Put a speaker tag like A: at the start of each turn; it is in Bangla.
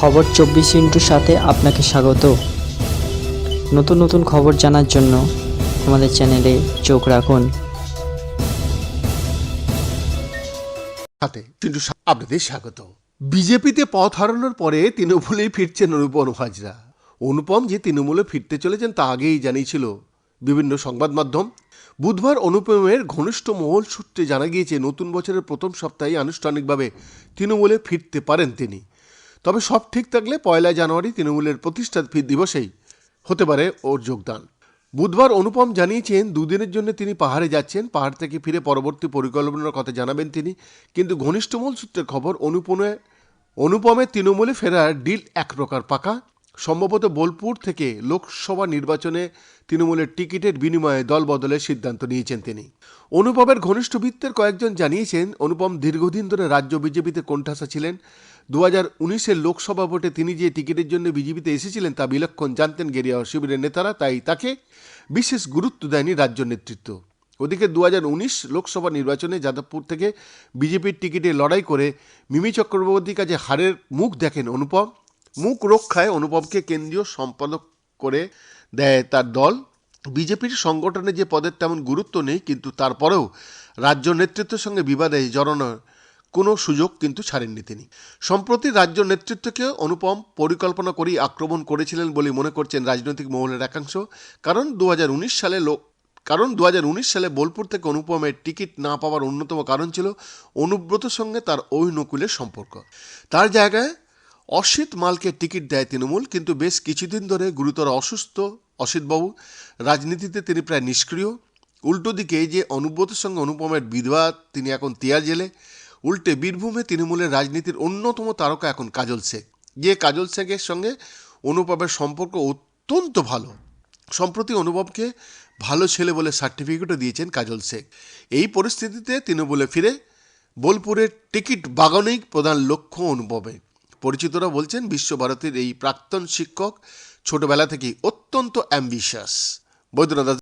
A: খবর চব্বিশ ইন্টুর সাথে আপনাকে স্বাগত। নতুন নতুন খবর জানার জন্য আমাদের চ্যানেলে চোখ রাখুন।
B: আপনাদের স্বাগত। বিজেপিতে পথ হারানোর পরে তৃণমূলেই ফিরছেন অনুপম হাজরা। অনুপম যে তৃণমূলে ফিরতে চলেছেন তা আগেই জানিয়েছিল বিভিন্ন সংবাদ মাধ্যম। বুধবার অনুপমের ঘনিষ্ঠ মহল সূত্রে জানা গিয়েছে, নতুন বছরের প্রথম সপ্তাহে আনুষ্ঠানিকভাবে তৃণমূলে ফিরতে পারেন তিনি। তবে সব ঠিক থাকলে পয়লা জানুয়ারি তৃণমূলের প্রতিষ্ঠা দিবসেই হতে পারে ওর যোগদান। বুধবার অনুপম জানিয়েছেন, দুদিনের জন্য তিনি পাহাড়ে যাচ্ছেন। পাহাড় থেকে ফিরে পরবর্তী পরিকল্পনার কথা জানাবেন তিনি। কিন্তু ঘনিষ্ঠ মূল সূত্রের খবর, অনুপমে অনুপমের তৃণমূলে ফেরার ডিল এক প্রকার পাকা। সম্ভবত বোলপুর থেকে লোকসভা নির্বাচনে তৃণমূলের টিকিটের বিনিময়ে দল বদলের সিদ্ধান্ত নিয়েছেন তিনি। অনুপমের ঘনিষ্ঠ বৃত্তের কয়েকজন জানিয়েছেন, অনুপম দীর্ঘদিন ধরে রাজ্য বিজেপিতে কোণঠাসা ছিলেন। দু হাজার উনিশের লোকসভা ভোটে তিনি যে টিকিটের জন্য বিজেপিতে এসেছিলেন তা বিলক্ষণ জানতেন গেরিয়া শিবিরের নেতারা, তাই তাকে বিশেষ গুরুত্ব দেয়নি রাজ্য নেতৃত্ব। ওদিকে দু উনিশ লোকসভা নির্বাচনে যাদবপুর থেকে বিজেপির টিকিটে লড়াই করে মিমি চক্রবর্তীর কাছে হারের মুখ দেখেন অনুপম। মুখ রক্ষায় অনুপমকে কেন্দ্রীয় সম্পাদক করে দেয় তার দল। বিজেপির সংগঠনে যে পদের তেমন গুরুত্ব নেই, কিন্তু তারপরেও রাজ্য নেতৃত্বের সঙ্গে বিবাদে জড়ানোর কোনো সুযোগ কিন্তু ছাড়েননি তিনি। সম্প্রতি রাজ্য নেতৃত্বকে অনুপম পরিকল্পনা করেই আক্রমণ করেছিলেন বলে মনে করছেন রাজনৈতিক মহলের একাংশ। কারণ দু হাজার উনিশ সালে লোক কারণ দু হাজার উনিশ সালে বোলপুর থেকে অনুপমের টিকিট না পাওয়ার অন্যতম কারণ ছিল অনুব্রতর সঙ্গে তার ঐনুকূলের সম্পর্ক। তার জায়গায় অসিত মালকে টিকিট দেয় তৃণমূল, কিন্তু বেশ কিছুদিন ধরে গুরুতর অসুস্থ অসিতবাবু। রাজনীতিতে তিনি প্রায় নিষ্ক্রিয়। উল্টো দিকে যে অনুব্রতের সঙ্গে অনুপমের বিধবা, তিনি এখন তিয়ার জেলে। উল্টে বীরভূমে তৃণমূলের রাজনীতির অন্যতম তারকা এখন কাজল শেখ যে কাজল শেখের সঙ্গে অনুপমের সম্পর্ক অত্যন্ত ভালো। সম্প্রতি অনুভবকে ভালো ছেলে বলে সার্টিফিকেটও দিয়েছেন কাজল শেখ এই পরিস্থিতিতে তৃণমূলে ফিরে বোলপুরের টিকিট বাগানেই প্রধান লক্ষ্য অনুভবে পরিচিতরা বলছেন, বিশ্বভারতীর এই প্রাক্তন শিক্ষক ছোটবেলা থেকেই অত্যন্ত অ্যাম্বিশাস। বৈদ্যনাথ